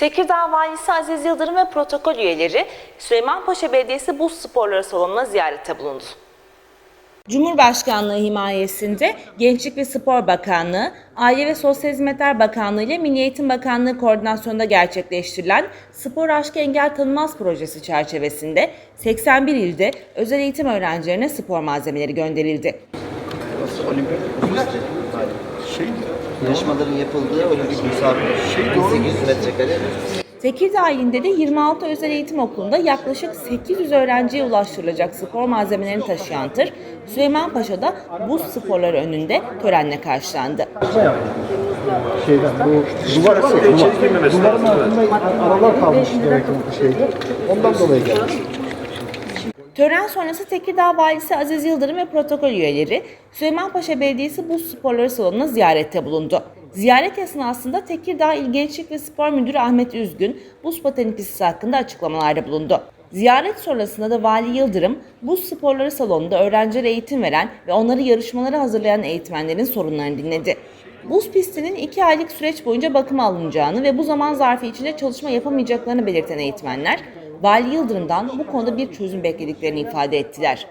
Tekirdağ Valisi Aziz Yıldırım ve protokol üyeleri Süleymanpaşa Belediyesi Buz Sporları Salonu'na ziyarette bulundu. Cumhurbaşkanlığı himayesinde Gençlik ve Spor Bakanlığı, Aile ve Sosyal Hizmetler Bakanlığı ile Milli Eğitim Bakanlığı koordinasyonunda gerçekleştirilen Spor Aşkı Engel Tanınmaz projesi çerçevesinde 81 ilde özel eğitim öğrencilerine spor malzemeleri gönderildi. Şey, Yarışmaların yapıldığı olimpik müsabaka. Şey doğru. 800 metrekare. Tekirdağ ilinde de 26 özel eğitim okulunda yaklaşık 800 öğrenciye ulaştırılacak spor malzemelerini taşıyan tır, Süleymanpaşa'da buz sporları önünde törenle karşılandı. şeyden bu duvar, duvar, duvarın altında aralar kalmış demek ki bu şeyde. Ondan dolayı gelmiş. Tören sonrası Tekirdağ Valisi Aziz Yıldırım ve protokol üyeleri Süleymanpaşa Belediyesi Buz Sporları Salonu'na ziyarette bulundu. Ziyaret esnasında Tekirdağ İl Gençlik ve Spor Müdürü Ahmet Üzgün, buz pateni pisti hakkında açıklamalarda bulundu. Ziyaret sonrasında da Vali Yıldırım, Buz Sporları Salonu'nda öğrencilere eğitim veren ve onları yarışmalara hazırlayan eğitmenlerin sorunlarını dinledi. Buz pistinin iki aylık süreç boyunca bakıma alınacağını ve bu zaman zarfı içinde çalışma yapamayacaklarını belirten eğitmenler, Vali Yıldırım'dan bu konuda bir çözüm beklediklerini ifade ettiler.